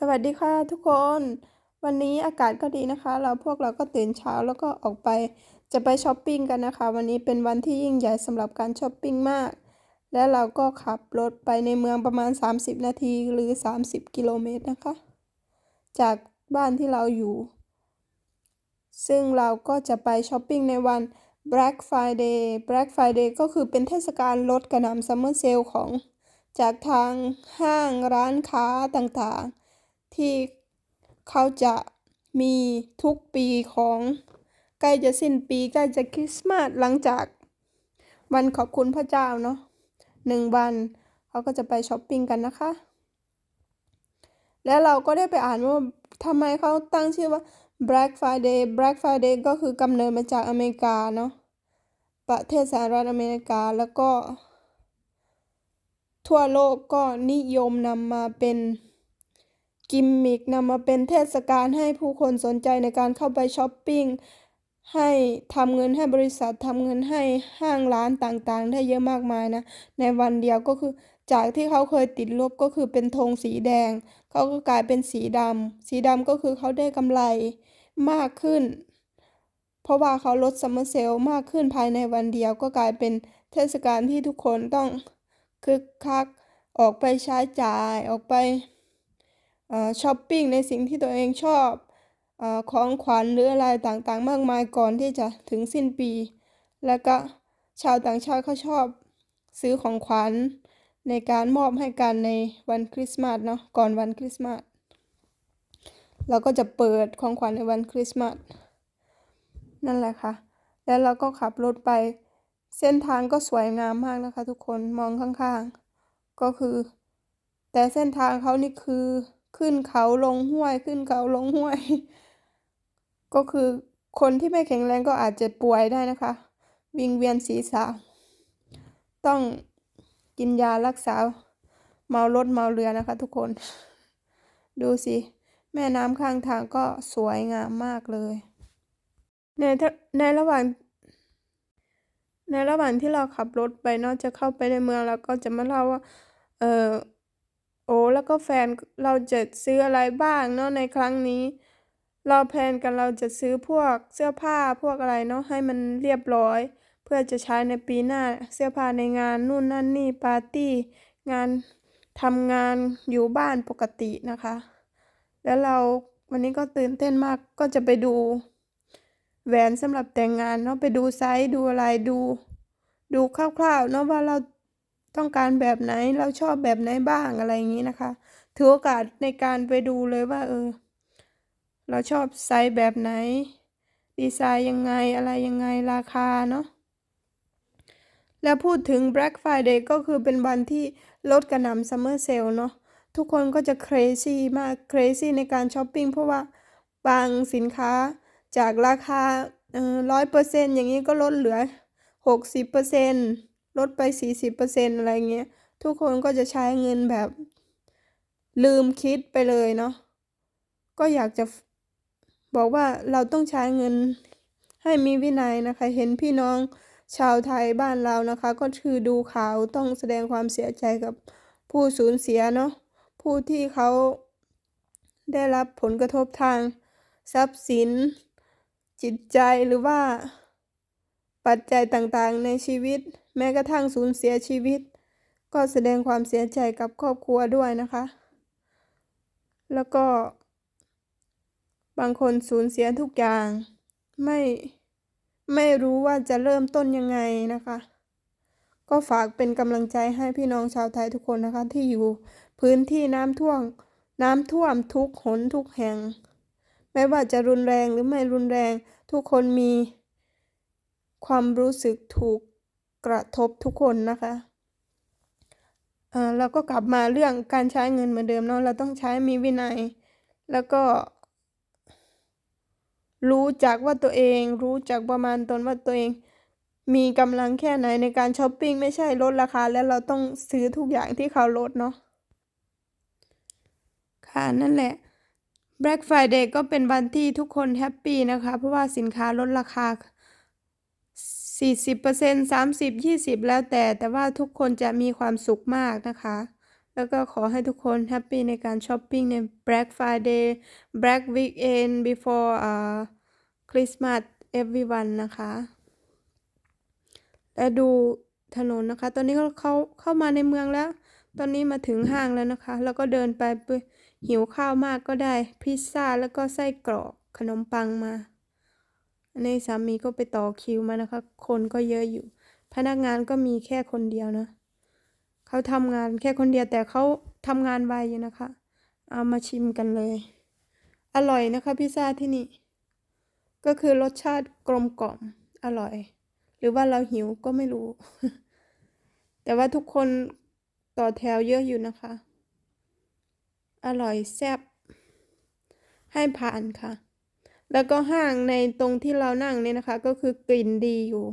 สวัสดีค่ะทุกคน วันนี้อากาศก็ดีนะคะ เราพวกเราก็ตื่นเช้าแล้วก็ออกไปจะไปช้อปปิ้งกันนะคะ วันนี้เป็นวันที่ยิ่งใหญ่สำหรับการช้อปปิ้งมาก และเราก็ขับรถไปในเมืองประมาณ 30 นาทีหรือ 30 กิโลเมตรนะคะ จากบ้านที่เราอยู่ ซึ่งเราก็จะไปช้อปปิ้งในวัน Black Friday Black Friday ก็คือเป็นเทศกาลลดกระหน่ำซัมเมอร์เซลของจากทางห้างร้านค้าต่างๆ ที่เขาจะมีทุกปีของใกล้จะสิ้นปีใกล้จะคริสต์มาสหลังจากวันขอบคุณพระเจ้าเนาะหนึ่งวันเขาก็จะไปช้อปปิ้งกันนะคะ แล้วเราก็ได้ไปอ่านว่าทำไมเขาตั้งชื่อว่า Black Friday Black Friday ก็คือกำเนิดมาจากอเมริกาเนาะประเทศสหรัฐอเมริกาแล้วก็ ทั่วโลกก็นิยมนำมาเป็น กิมมิกนำมาเป็นเทศกาลให้ผู้คนสนใจในการเข้าไปช้อปปิ้ง ให้ทำเงินให้บริษัททำเงินให้ห้างร้านต่างๆ ได้เยอะมากมายนะ ในวันเดียวก็คือจากที่เขาเคยติดลบก็คือเป็นธงสีแดง เขาก็กลายเป็นสีดำสีดำก็คือเขาได้กำไรมากขึ้น เพราะว่าเขาลดซัมเมอร์เซลมากขึ้นภายในวันเดียวก็กลายเป็นเทศกาลที่ทุกคนต้องคึกคักออกไปใช้จ่ายออกไป ช้อปปิ้งในสิ่งที่ตัวเองชอบอของขวัญหรืออะไรต่างๆ มากมายก่อนที่จะถึงสิ้นปี แล้วก็ชาวต่างชาติเขาชอบซื้อของขวัญในการมอบให้กันในวันคริสต์มาสเนาะก่อนวันคริสต์มาสเราก็จะเปิดของขวัญในวันคริสต์มาสนั่นแหละค่ะ แล้วเราก็ขับรถไป เส้นทางก็สวยงามมากนะคะ ทุกคนมองข้างๆ ก็คือ แต่เส้นทางเขานี่คือ ขึ้นเขาลงห้วยขึ้นเขาลงห้วย ก็คือคนที่ไม่แข็งแรงก็อาจจะป่วยได้นะคะ วิงเวียนศีรษะ ต้องกินยารักษา เมารถเมาเรือนะคะทุกคน ดูสิ แม่น้ำข้างทางก็สวยงามมากเลย ในในระหว่าง ในระหว่างที่เราขับรถไปนาะจะเข้าไปในเมืองเราก็จะมาเล่าว่า เออ โอ้แล้วก็แฟนเราจะซื้ออะไรบ้างเนาะในครั้งนี้ เราแพลนกันเราจะซื้อพวกเสื้อผ้าพวกอะไรเนาะให้มันเรียบร้อย เพื่อจะใช้ในปีหน้าเสื้อผ้าในงานนู่นนั่นนี่ปาร์ตี้ งานทำงานอยู่บ้านปกตินะคะ แล้วเราวันนี้ก็ตื่นเต้นมากก็จะไปดูแหวนสำหรับแต่งงานเนาะไปดูไซส์ดูอะไรดู ดูคร่าวๆเนาะว่าเรา ต้องการแบบไหนเราชอบแบบไหนบ้างอะไรอย่างนี้นะคะ ถือโอกาสในการไปดูเลยว่า เออ เราชอบไซส์แบบไหน ดีไซน์ยังไงอะไรยังไงราคาเนาะแล้วพูดถึง Black Friday ก็คือเป็นวันที่ลดกระหน่ำ Summer Sale เนาะทุกคนก็จะ crazy มาก crazy ในการช้อปปิ้งเพราะว่าบางสินค้าจากราคาร้อยเปอร์เซ็นต์อย่างนี้ก็ลดเหลือหกสิบเปอร์เซ็นต์ ลดไปสี่สิบเปอร์เซ็นต์อะไรเงี้ย ทุกคนก็จะใช้เงินแบบลืมคิดไปเลยเนาะ ก็อยากจะบอกว่าเราต้องใช้เงินให้มีวินัยนะคะ เห็นพี่น้องชาวไทยบ้านเรานะคะ ก็คือดูข่าวต้องแสดงความเสียใจกับผู้สูญเสียเนาะ ผู้ที่เขาได้รับผลกระทบทางทรัพย์สิน จิตใจหรือว่าปัจจัยต่างๆในชีวิต แม้กระทั่งสูญเสียชีวิต ก็แสดงความเสียใจกับครอบครัวด้วยนะคะ แล้วก็ บางคนสูญเสียทุกอย่าง ไม่ไม่รู้ว่าจะเริ่มต้นยังไงนะคะ ก็ฝากเป็นกำลังใจให้พี่น้องชาวไทยทุกคนนะคะ ที่อยู่พื้นที่น้ำท่วมน้ำท่วมทุกหนทุกแห่ง ไม่ว่าจะรุนแรงหรือไม่รุนแรง ทุกคนมีความรู้สึกถูก กระทบทุกคนนะคะอ่าเราก็กลับมาเรื่องการใช้เงินเหมือนเดิมเนาะเราต้องใช้มีวินัย แล้วก็ รู้จักว่าตัวเอง รู้จักประมาณตนว่าตัวเอง มีกำลังแค่ไหนในการช้อปปิ้งไม่ใช่ลดราคา แล้วเราต้องซื้อทุกอย่างที่เขาลดเนาะค่ะนั่นแหละ Black Friday ก็เป็นวันที่ทุกคนแฮปปี้นะคะ เพราะว่าสินค้าลดราคา สี่สิบเปอร์เซ็นต์สามสิบยี่สิบแล้วแต่ แต่ว่าทุกคนจะมีความสุขมากนะคะ แล้วก็ขอให้ทุกคนแฮปปี้ในการช้อปปิ้งใน Black Friday Black Weekend before อ่า Christmas everyone นะคะ และดูถนนนะคะ ตอนนี้ก็เข้าเข้ามาในเมืองแล้ว ตอนนี้มาถึงห้างแล้วนะคะ แล้วก็เดินไปหิวข้าวมากก็ได้พิซซ่าแล้วก็ไส้กรอกขนมปังมา อันนี้สามีก็ไปต่อคิวมานะคะ คนก็เยอะอยู่ พนักงานก็มีแค่คนเดียวนะเขาทำงานแค่คนเดียวแต่เขาทำงานไวอยู่นะคะ เอามาชิมกันเลย อร่อยนะคะพิซซ่าที่นี่ ก็คือรสชาติกลมกล่อมอร่อย หรือว่าเราหิวก็ไม่รู้ แต่ว่าทุกคนต่อแถวเยอะอยู่นะคะ อร่อยแซ่บให้ผ่านค่ะ แล้วก็ห้างในตรงที่เรานั่งเนี่ยนะคะ ก็คือกลิ่นดีอยู่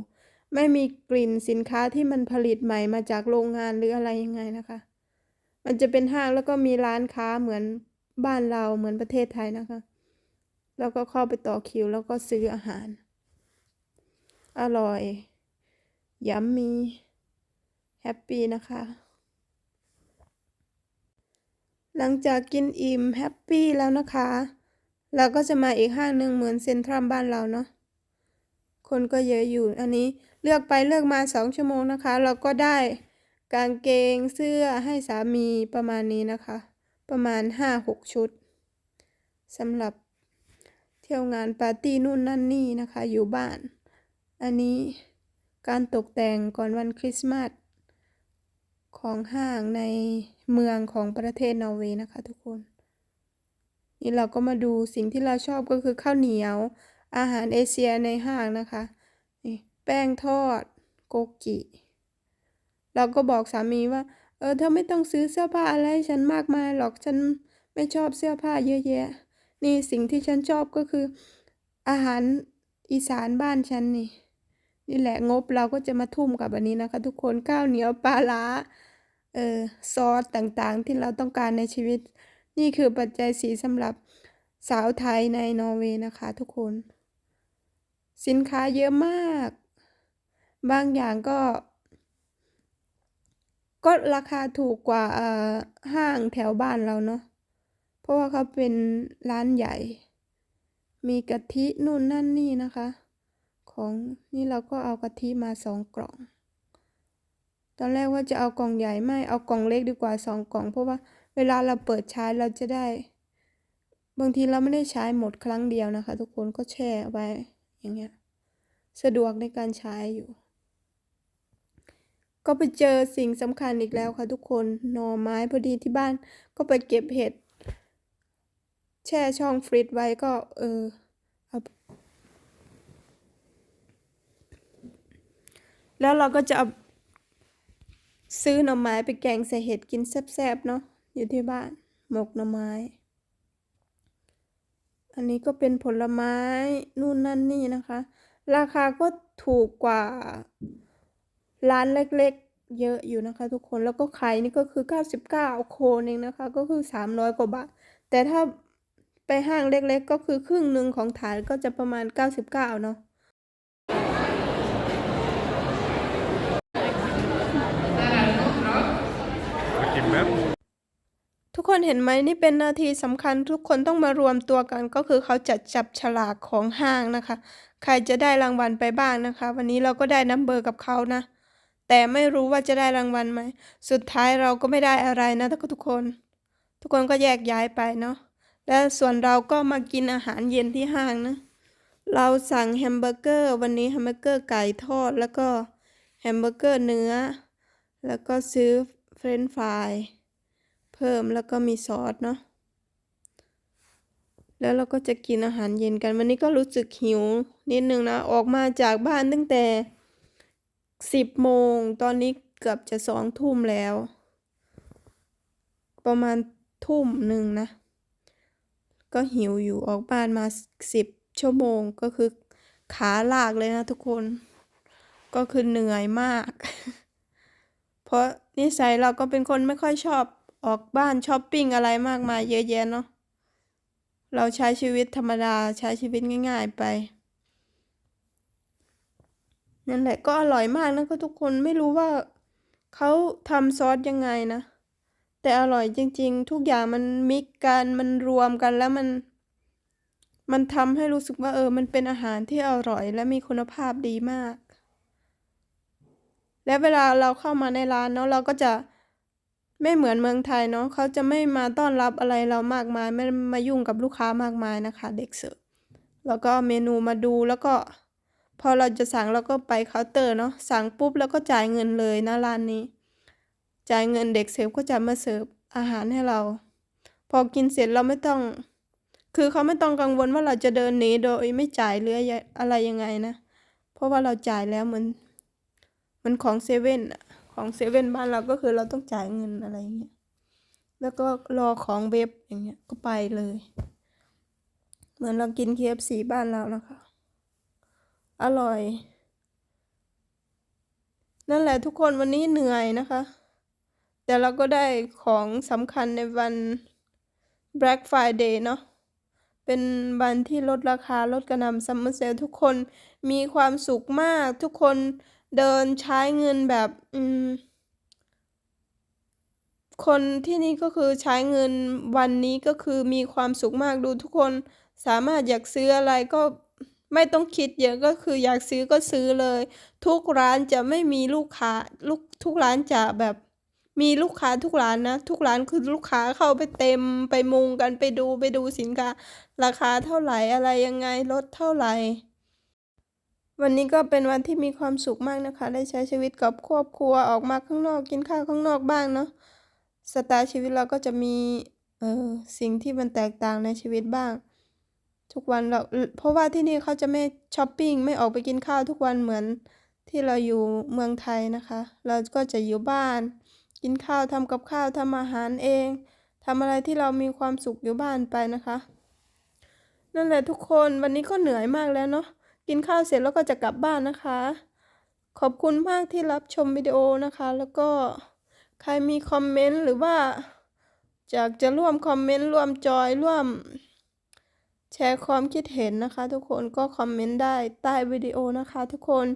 ไม่มีกลิ่นสินค้าที่มันผลิตใหม่มาจากโรงงานหรืออะไรยังไงนะคะ มันจะเป็นห้างแล้วก็มีร้านค้าเหมือนบ้านเราเหมือนประเทศไทยนะคะ แล้วก็เข้าไปต่อคิวแล้วก็ซื้ออาหาร อร่อยยัมมีแฮปปี้นะคะ หลังจากกินอิ่มแฮปปี้แล้วนะคะ เราก็จะมาอีกห้างหนึ่งเหมือนเซ็นทรัลบ้านเราเนาะคนก็เยอะอยู่อันนี้เลือกไปเลือกมาสองชั่วโมงนะคะ เราก็ได้กางเกงเสื้อให้สามีประมาณนี้นะคะ ประมาณห้าหกชุดสำหรับเที่ยวงานปาร์ตี้นู่นนั่นนี่นะคะ อยู่บ้าน อันนี้การตกแต่งก่อนวันคริสต์มาสของห้างในเมืองของประเทศนอร์เวย์นะคะทุกคน นี่เราก็มาดูสิ่งที่เราชอบก็คือข้าวเหนียว อาหารเอเชียในห้างนะคะนี่แป้งทอดโกกิ เราก็บอกสามีว่า เออเธอไม่ต้องซื้อเสื้อผ้าอะไรฉันมากมายหรอกฉันไม่ชอบเสื้อผ้าเยอะแยะ นี่สิ่งที่ฉันชอบก็คือ อาหารอีสานบ้านฉันนี่ นี่แหละงบเราก็จะมาทุ่มกับอันนี้นะคะ ทุกคนข้าวเหนียวปลาล้าเออซอสต่างๆที่เราต้องการในชีวิต นี่คือปัจจัยสีสำหรับสาวไทยในนอร์เวย์นะคะทุกคน สินค้าเยอะมาก บางอย่างก็ ก็ราคาถูกกว่าห้างแถวบ้านเราเนาะเพราะว่าเขาเป็นร้านใหญ่ มีกะทินู่นนั่นนี่นะคะ ของนี่เราก็เอากะทิมาสองกล่อง ตอนแรกว่าจะเอากล่องใหญ่ไม่เอากล่องเล็กดีกว่าสองกล่อง เพราะว่า เวลาเราเปิดใช้เราจะได้ บางทีเราไม่ได้ใช้หมดครั้งเดียวนะคะ ทุกคนก็แช่ไว้อย่างเงี้ยสะดวกในการใช้อยู่ ก็ไปเจอสิ่งสำคัญอีกแล้วค่ะทุกคนหน่อไม้พอดีที่บ้านก็ไปเก็บเห็ดแช่ช่องฟรีซไว้ก็เออแล้วเราก็จะซื้อหน่อไม้ไปแกงใส่เห็ดกินแซ่บๆเนาะ อยู่ที่บ้าน หมกหน่อไม้ อันนี้ก็เป็นผลไม้นู่นนั่นนี่นะคะ ราคาก็ถูกกว่าร้านเล็กๆ เยอะอยู่นะคะทุกคนแล้วก็ไข่นี่ก็คือ 99 โคนเองนะคะ ก็คือ 300 กว่าบาท แต่ถ้าไปห้างเล็กๆ ก็คือครึ่งหนึ่งของฐานก็จะประมาณ 99 เนาะ กินแบบ ทุก คนเห็นไหมนี่เป็นนาทีสำคัญทุกคนต้องมารวมตัวกัน ก็คือเขาจัดจับฉลากของห้างนะคะ ใครจะได้รางวัลไปบ้างนะคะ วันนี้เราก็ได้นัมเบอร์กับเขานะ แต่ไม่รู้ว่าจะได้รางวัลไหม สุดท้ายเราก็ไม่ได้อะไรนะทุกคน ทุกคนก็แยกย้ายไปเนาะและส่วนเราก็มากินอาหารเย็นที่ห้างนะ เราสั่งแฮมเบอร์เกอร์ วันนี้แฮมเบอร์เกอร์ไก่ทอดแล้วก็แฮมเบอร์เกอร์เนื้อ แล้วก็ซื้อเฟรนช์ฟราย เพิ่มแล้วก็มีซอสเนาะแล้วเราก็จะกินอาหารเย็นกัน วันนี้ก็รู้สึกหิวนิดนึงนะ ออกมาจากบ้านตั้งแต่สิบโมง ตอนนี้เกือบจะสองทุ่มแล้ว ประมาณทุ่มหนึ่งนะ ก็หิวอยู่ออกบ้านมาสิบชั่วโมงก็คือขาลากเลยนะทุกคน ก็คือเหนื่อยมาก เพราะนิสัยเราก็เป็นคนไม่ค่อยชอบ ออกบ้านช้อปปิ้งอะไรมากมายเยอะแยะเนาะเราใช้ชีวิตธรรมดาใช้ชีวิตง่าย ๆไปนั่นแหละก็อร่อยมากนะก็ทุกคนไม่รู้ว่าเขาทำซอสยังไงนะ แต่อร่อยจริง ๆ ทุกอย่างมันมิกกันมันรวมกันแล้วมัน มันทำให้รู้สึกว่าเออ มันเป็นอาหารที่อร่อยและมีคุณภาพดีมาก และเวลาเราเข้ามาในร้านเนาะเราก็จะ ไม่เหมือนเมืองไทยเนาะเขาจะไม่มาต้อนรับอะไรเรามากมาย ไม่มายุ่งกับลูกค้ามากมายนะคะ เด็กเสิร์ฟแล้วก็เมนูมาดูแล้วก็ พอเราจะสั่งเราก็ไปเคาน์เตอร์เนาะสั่งปุ๊บแล้วก็จ่ายเงินเลยนะร้านนี้ จ่ายเงินเด็กเสิร์ฟก็จะมาเสิร์ฟอาหารให้เรา พอกินเสร็จเราไม่ต้อง คือเขาไม่ต้องกังวลว่าเราจะเดินหนีโดยไม่จ่ายหรืออะไรยังไงนะ เพราะว่าเราจ่ายแล้วเหมือนเหมันของเซเว่นอะ ของเซเว่นบ้านเราก็คือเราต้องจ่ายเงินอะไรอย่างเงี้ย แล้วก็รอของเว็บอย่างเงี้ยก็ไปเลย เหมือนเรากิน KFC บ้านเรานะคะ อร่อย นั่นแหละทุกคนวันนี้เหนื่อยนะคะ แต่เราก็ได้ของสำคัญในวัน Black Friday เนาะเป็นวันที่ลดราคาลดกระนำซัมเมอร์เซลทุกคนมีความสุขมากทุกคน เดินใช้เงินแบบอืมคนที่นี่ก็คือใช้เงินวันนี้ก็คือมีความสุขมากดูทุกคนสามารถอยากซื้ออะไรก็ไม่ต้องคิดเยอะก็คืออยากซื้อก็ซื้อเลย ทุกร้านจะไม่มีลูกค้าลูกทุกร้านจะแบบมีลูกค้าทุกร้านนะ ทุกร้านคือลูกค้าเข้าไปเต็มไปมุงกันไปดูไปดูสินค้า ราคาเท่าไหร่อะไรยังไงลดเท่าไหร่ วันนี้ก็เป็นวันที่มีความสุขมากนะคะ ได้ใช้ชีวิตกับครอบครัวออกมาข้างนอกกินข้าวข้างนอกบ้างเนาะสไตล์ชีวิตเราก็จะมีเออสิ่งที่มันแตกต่างในชีวิตบ้าง ทุกวันเราเพราะว่าที่นี่เขาจะไม่ช้อปปิ้งไม่ออกไปกินข้าวทุกวันเหมือนที่เราอยู่เมืองไทยนะคะ เราก็จะอยู่บ้าน กินข้าวทำกับข้าวทำอาหารเองทำอะไรที่เรามีความสุขอยู่บ้านไปนะคะ นั่นแหละทุกคนวันนี้ก็เหนื่อยมากแล้วเนาะ กินข้าวเสร็จแล้วก็จะกลับบ้านนะคะ ขอบคุณมากที่รับชมวิดีโอนะคะ แล้วก็ใครมีคอมเมนต์หรือว่าอยากจะร่วมคอมเมนต์ร่วมจอยร่วม แชร์ความคิดเห็นนะคะ ทุกคนก็คอมเมนต์ได้ใต้วิดีโอนะคะ ทุกคน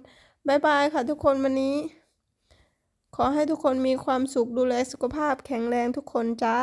บายบายค่ะ ทุกคนวันนี้ ขอให้ทุกคนมีความสุขดูแลสุขภาพแข็งแรงทุกคนจ้า